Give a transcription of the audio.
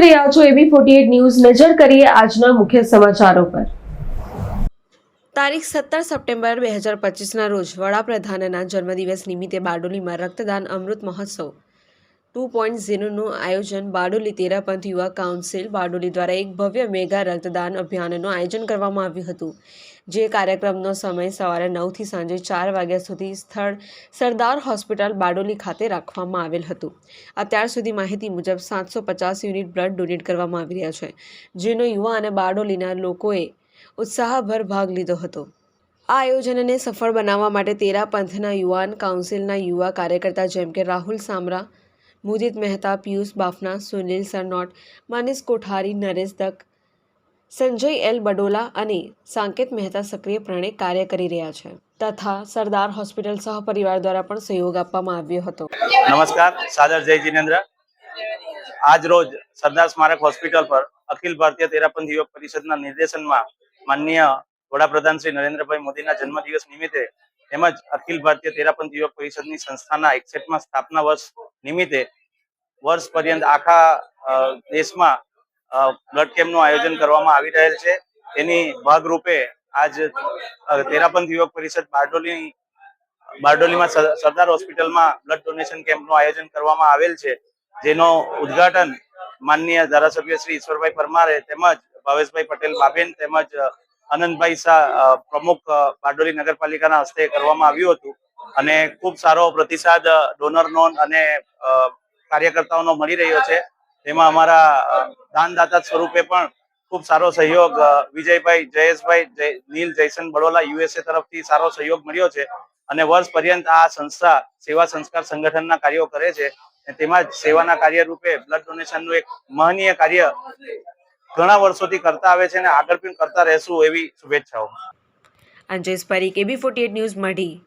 રહ્યા છો એબી forty news. નજર કરીએ આજના મુખ્ય સમાચારો પર. તારીખ સત્તર સપ્ટેમ્બર બે હજાર પચીસના રોજ વડાપ્રધાનના જન્મદિવસ નિમિત્તે બારડોલીમાં રક્તદાન અમૃત મહોત્સવ. ટુ પોઈન્ટ ઝીરોનું આયોજન બારડોલી તેરાપંથ યુવા કાઉન્સિલ બારડોલી દ્વારા એક ભવ્ય મેગા રક્તદાન અભિયાનનું આયોજન કરવામાં આવ્યું હતું, જે કાર્યક્રમનો સમય સવારે નવથી સાંજે ચાર વાગ્યા સુધી સ્થળ, સરદાર હોસ્પિટલ બારડોલી ખાતે રાખવામાં આવેલ હતું. અત્યાર સુધી માહિતી મુજબ સાતસો પચાસ યુનિટ બ્લડ ડોનેટ કરવામાં આવી રહ્યા છે, જેનો યુવા અને બારડોલીના લોકોએ ઉત્સાહભર ભાગ લીધો હતો. આ આયોજનને સફળ બનાવવા માટે તેરા પંથના યુવાન કાઉન્સિલના યુવા કાર્યકર્તા જેમ કે રાહુલ સામરા મુદિત મહેતા પિયુષ બાફના સુનિલ સરનોટ મનીષ કોઠારી નરેશ દક સંજય એલ બડોલા અને સાંકેત મહેતા સક્રિયપણે કાર્ય કરી રહ્યા છે તથા સરદાર હોસ્પિટલ સહપરિવાર દ્વારા પણ સહયોગ આપવામાં આવ્યો હતો નમસ્કાર સાદર જય જીનેન્દ્ર આજ રોજ સરદાર સ્મારક હોસ્પિટલ પર અખિલ ભારતીય તેરાપંથ યુવક પરિષદના નિર્દેશનમાં માનનીય વડાપ્રધાન શ્રી નરેન્દ્રભાઈ મોદીના જન્મદિવસ નિમિત્તે તેમજ અખિલ ભારતીય તેરાપંથ યુવક પરિષદની સંસ્થાના એકસઠમાં સ્થાપના વર્ષ નિમિત્તે વર્ષ પર્યંત આખા દેશમાં બ્લડ કેમ્પનું આયોજન કરવામાં આવી રહેલ છે. તેની ભાગરૂપે આજ તેરાપંથ યુવક પરિષદ બારડોલી, બારડોલીમાં સરદાર હોસ્પિટલમાં બ્લડ ડોનેશન કેમ્પનું આયોજન કરવામાં આવેલ છે. જેનો ઉદ્ઘાટન માનનીય ધારાસભ્ય શ્રી ઈશ્વરભાઈ પરમારે તેમજ ભાવેશભાઈ પટેલ બાબેન તેમજ આનંદભાઈ શાહ પ્રમુખ બારડોલી નગરપાલિકાના હસ્તે કરવામાં આવ્યું હતું. અને ખૂબ સારો પ્રતિસાદ ડોનરનો અને કાર્યકર્તાઓનો મળી રહ્યો છે. તેમાં અમારા દાનદાતા સ્વરૂપે પણ ખૂબ સારો સહયોગ વિજયભાઈ, જયેશભાઈ, જય- નીલ, જયસન બડોલા, યુએસએ તરફથી સારો સહયોગ મળ્યો છે. અને વર્ષ પર્યંત આ સંસ્થા સેવા સંસ્કાર સંગઠનના કાર્યો કરે છે. તેમાં સેવાના કાર્ય રૂપે બ્લડ ડોનેશનનું એક મહનીય કાર્ય ઘણા વર્ષોથી કરતા આવે છે અને આગળ પણ કરતા રહેશું એવી શુભેચ્છાઓ. Anjesh Parikh AB forty news, Madhi.